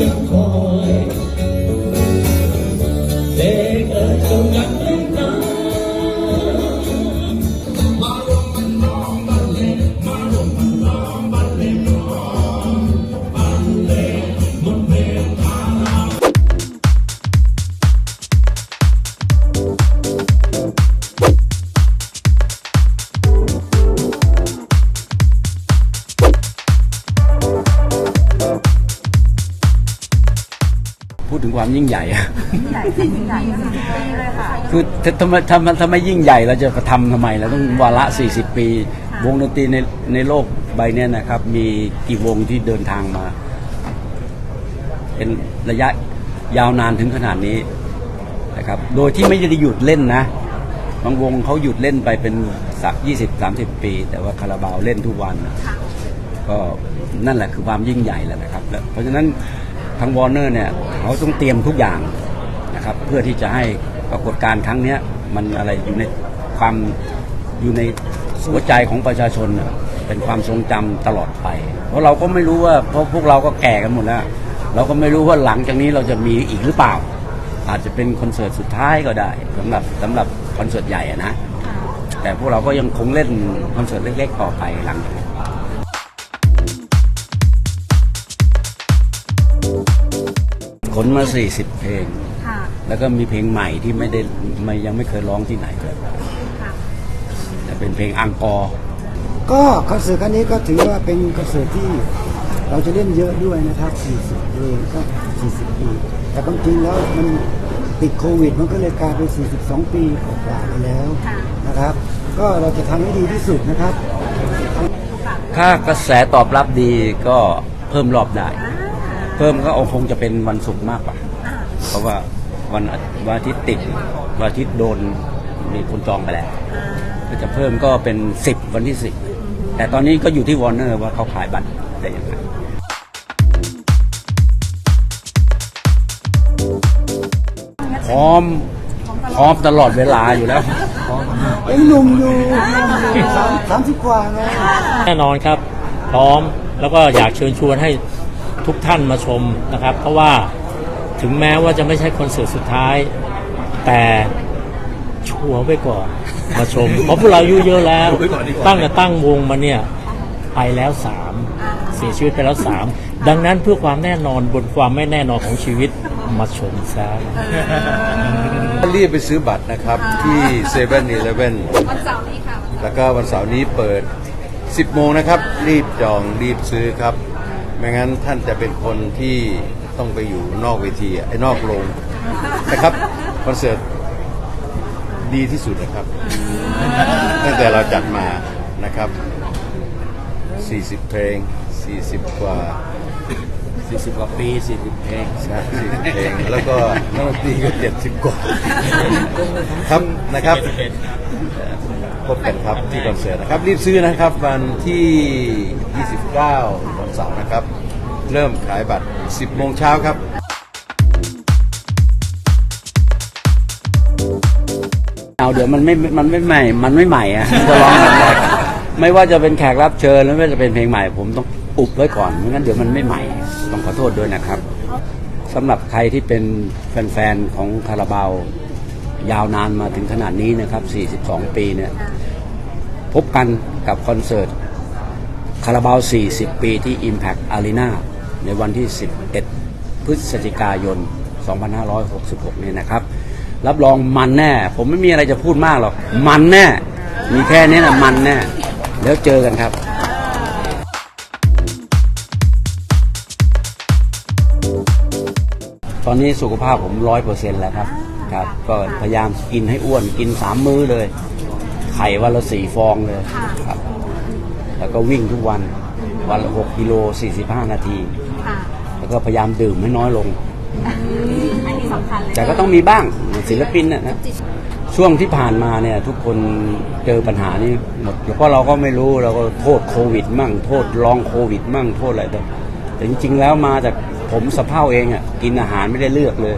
ยัง ถึงความยิ่งใหญ่อะใหญ่จริงใหญ่สิบปีเลยค่ะคือถ้าทำไมทำไมทำไมยิ่งใหญ่เราจะทำทำไมเราต้องวาระ 40 ปี วงดนตรีในในโลกใบเนี้ยนะครับ มีกี่วงที่เดินทางมา เป็นระยะยาวนานถึงขนาดนี้นะครับ โดยที่ไม่ได้หยุดเล่นนะบางวงเขาหยุดเล่นไปเป็นสักยี่สิบสามสิบปี แต่ว่าคาราบาวเล่นทุกวัน ก็นั่นแหละคือความยิ่งใหญ่แล้วนะครับแล้วเพราะฉะนั้น ทางวอร์เนอร์เนี่ยเขาต้องเตรียมทุกอย่างนะครับเพื่อที่จะให้ปรากฏการณ์ครั้งนี้มันอะไรอยู่ในความอยู่ในหัวใจของประชาชนเป็นความทรงจำตลอดไป เพราะเราก็ไม่รู้ว่าเพราะพวกเราก็แก่กันหมดแล้วเราก็ไม่รู้ว่าหลังจากนี้เราจะมีอีกหรือเปล่า อาจจะเป็นคอนเสิร์ตสุดท้ายก็ได้สำหรับสำหรับคอนเสิร์ตใหญ่อะนะแต่พวกเราก็ยังคงเล่นคอนเสิร์ตเล็กๆต่อไปหลังจากนี้ ขนมา 40 เพลง ค่ะแล้วก็มีเพลงใหม่ที่ไม่ได้ไม่ยังไม่เคยร้องที่ไหนเลยค่ะแต่เป็นเพลงอังกอร์ ก็คอนเสิร์ตครั้งนี้ก็ถือว่าเป็นคอนเสิร์ตที่เราจะเล่นเยอะด้วยนะครับ 40 เพลงก็ 40 ปี แต่ความจริงแล้วมันติดโควิด มันก็เลยกลายเป็น 42 ปีกว่าๆไปแล้วนะครับ ก็เราจะทำให้ดีที่สุดนะครับ ถ้ากระแสตอบรับดีก็เพิ่มรอบได้ เพิ่มก็คงจะเป็นวันศุกร์มากกว่า เพราะว่าวันอาวันอาทิตย์ติดวันอาทิตย์โดนมีคนจองไปแล้วก็จะเพิ่มก็เป็น10วันที่10แต่ตอนนี้ก็อยู่ที่วอร์เนอร์ว่าเขาขายบัตรได้ยังไงพร้อมพร้อมตลอดเวลาอยู่แล้วยังหนุ่มอยู่สามสามสิบกว่าไงแน่นอนครับ พร้อมแล้วก็อยากเชิญชวนให้ ทุกท่านมาชมนะครับ เพราะว่าถึงแม้ว่าจะไม่ใช่คอนเสิร์ตสุดท้าย แต่ชัวร์ไว้ก่อนมาชม เพราะพวกเราอายุเยอะแล้ว ตั้งแต่ตั้งวงมาเนี่ยไปแล้วสามเสียชีวิตไปแล้วสามดังนั้นเพื่อความแน่นอนบนความไม่แน่นอนของชีวิตมาชมซะรีบไปซื้อบัตรนะครับที่เซเว่นอีเลฟเว่นวันเสาร์นี้ค่ะแล้วก็วันเสาร์นี้เปิด 10 โมงนะครับ รีบจองรีบซื้อครับ ไม่งั้นท่านจะเป็นคนที่ต้องไปอยู่นอกเวทีไอ้นอกโรงนะครับคอนเสิร์ตดีที่สุดนะครับ ตั้งแต่เราจัดมานะครับ 40 เพลง 40 กว่า 40กว่าปี40เพลงใช่40เพลงแล้วก็นักดนตรีก็70กว่าครับนะครับพบกันครับที่คอนเสิร์ตนะครับ รีบซื้อนะครับ วันที่ 29วันเสาร์นะครับ เริ่มขายบัตร 10 โมงเช้าครับเอาเดี๋ยวมันไม่ มันไม่ใหม่ มันไม่ใหม่อะจะร้องกันได้ไม่ว่าจะเป็นแขกรับเชิญหรือไม่ว่าจะเป็นเพลงใหม่ผมต้อง อุบไว้ก่อนไม่งั้นเดี๋ยวมันไม่ใหม่ต้องขอโทษด้วยนะครับสำหรับใครที่เป็นแฟนๆของคาราบาวยาวนานมาถึงขนาดนี้นะครับ 42 ปีเนี่ยพบกันกับคอนเสิร์ตคาราบาว40 ปีที่ Impact Arena ในวันที่ 11 พฤศจิกายน 2566 นี้นะครับ รับรองมันแน่ ผมไม่มีอะไรจะพูดมากหรอก มันแน่ มีแค่นี้นะมันแน่ แล้วเจอกันครับ ตอนนี้สุขภาพผมร้อยเปอร์เซ็นต์แล้วครับครับ ก็พยายามกินให้อ้วนกินสามมื้อเลย ไข่วันละสี่ฟองเลยครับ แล้วก็วิ่งทุกวันวันละหกกิโลสี่สิบห้านาทีค่ะแล้วก็พยายามดื่มให้น้อยลง อันนี้สำคัญเลยแต่ก็ต้องมีบ้างศิลปินนะนะช่วงที่ผ่านมาเนี่ยทุกคนเจอปัญหานี้หมดแล้วก็เราก็ไม่รู้เราก็โทษโควิด มั่ง โทษลองโควิด มั่งโทษอะไรแต่แต่จริงๆแล้วมาจาก ผมสะเพร่าเองอะกินอาหารไม่ได้เลือกเลย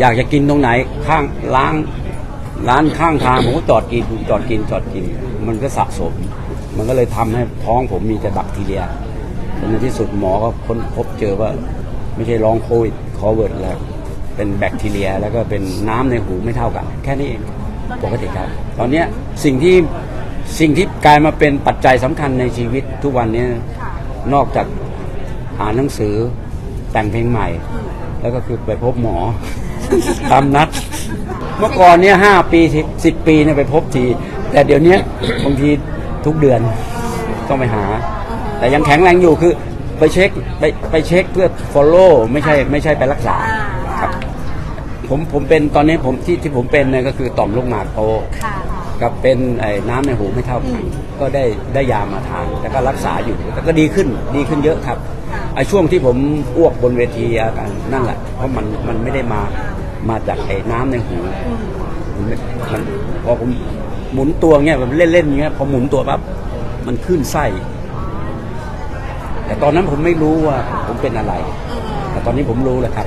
อยากจะกินตรงไหนข้างล้างร้านข้างทางผมก็จอดกินจอดกินจอดกิน มันก็สะสม มันก็เลยทำให้ท้องผมมีแต่แบัคทีเรียจนในที่สุดหมอก็ค้นพบเจอว่า ไม่ใช่ลองโควิดคอเวิร์ดแล้วเป็นแบคทีเรียแล้วก็เป็นน้ำในหูไม่เท่ากัน แค่นี้เองปกติครับ ตอนเนี้สิ่งที่สิ่งที่กลายมาเป็นปัจจัยสำคัญในชีวิตทุกวันนี้นอกจากอ่านหนังสือ แต่งเพลงใหม่ แล้วก็คือไปพบหมอ ตามนัด เมื่อก่อนเนี่ยห้าปีสิบปีเนี่ยไปพบที แต่เดี๋ยวนี้บางทีทุกเดือนต้องไปหา แต่ยังแข็งแรงอยู่คือไปเช็คไปไปเช็คเพื่อ follow ไม่ใช่ไม่ใช่ไปรักษาครับ ผมผมเป็นตอนนี้ผมที่ที่ผมเป็นเนี่ยก็คือต่อมลูกหมากโตค่ะ กับเป็นไอ้น้ำในหูไม่เท่ากันก็ได้ได้ยามาทานแล้วก็รักษาอยู่แล้วก็ดีขึ้นดีขึ้นเยอะครับไอ้ช่วงที่ผมอ้วกบนเวทีอาการนั่นแหละเพราะมันมันไม่ได้มามาจากไอ้น้ำในหูมันไม่มันพอผมหมุนตัวเงี้ยแบบเล่นๆอย่างเงี้ยพอหมุนตัวปั๊บมันขึ้นไส้แต่ตอนนั้นผมไม่รู้ว่าผมเป็นอะไร แต่ตอนนี้ผมรู้แล้วครับ